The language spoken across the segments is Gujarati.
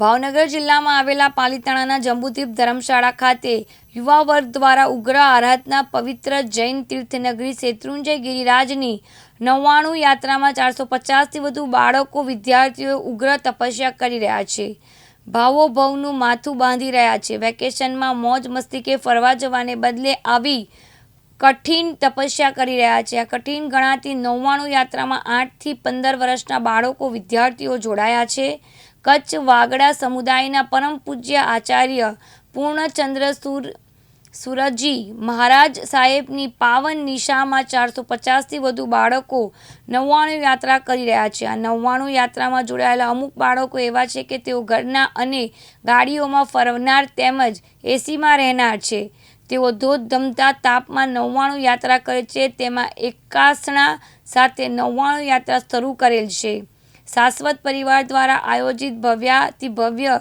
ભાવનગર જિલ્લામાં આવેલા પાલીતાણાના જંબુદીપ ધર્મશાળા ખાતે યુવા વર્ગ દ્વારા ઉગ્ર આરાધના પવિત્ર જૈન તીર્થનગરી શેત્રુંજય ગિરિરાજની નવ્વાણું યાત્રામાં ચારસો પચાસથી વધુ બાળકો વિદ્યાર્થીઓ ઉગ્ર તપસ્યા કરી રહ્યા છે. ભાવો ભવનું માથું બાંધી રહ્યા છે. વેકેશનમાં મોજ મસ્તી કે ફરવા જવાને બદલે આવી કઠિન તપસ્યા કરી રહ્યા છે. આ કઠિન ગણાતી નવ્વાણું યાત્રામાં આઠથી પંદર વર્ષના બાળકો વિદ્યાર્થીઓ જોડાયા છે. કચ્છ વાગડા સમુદાયના પરમ પૂજ્ય આચાર્ય પૂર્ણચંદ્ર સુર સુરજી મહારાજ સાહેબની પાવન નિશામાં ચારસો પચાસથી વધુ બાળકો નવ્વાણું યાત્રા કરી રહ્યા છે. આ નવ્વાણું યાત્રામાં જોડાયેલા અમુક બાળકો એવા છે કે તેઓ ઘરના અને ગાડીઓમાં ફરનાર તેમજ એસીમાં રહેનાર છે. તેઓ ધોધધમતા તાપમાં નવ્વાણું યાત્રા કરે છે. તેમાં એકાસણા સાથે નવ્વાણું યાત્રા શરૂ કરેલ છે. શાશ્વત પરિવાર દ્વારા આયોજિત ભવ્યાતિ ભવ્ય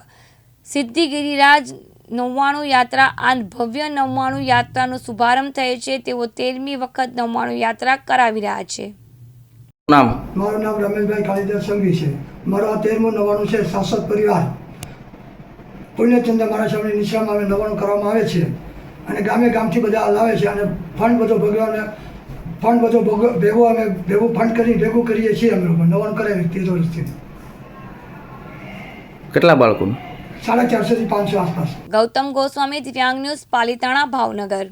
સિદ્ધિગિરિરાજ નવ્વાણું યાત્રા આ ભવ્ય નવ્વાણું યાત્રાનો શુભારંભ થયો છે. તેઓ તેરમી વખત નવ્વાણું યાત્રા કરાવી રહ્યા છે. નામ? મારું નામ રમેશભાઈ કાળીદાસ સંઘવી છે. મારો આ તેરમું નવાણું છે શાશ્વત પરિવાર. પુણ્યચંદ્ર મારા સામે નિશામાં અમે નવાણું કરવામાં આવે છે. અને ગામે ગામથી બધા લાવે છે અને ફંડ બધો ભગવાને ફંડ બધો ભોગ- ભેગો અમે ભેગું ફંડ કરી ભેગું કરીએ છીએ અમે લોકો. નવાણું કરાવી તેર વર્ષથી. કેટલા બાળકોનું? સાડા ચારસોથી પાંચસો આસપાસ. ગૌતમ ગોસ્વામી દિવ્યાંગ ન્યૂઝ પાલીતાણા ભાવનગર.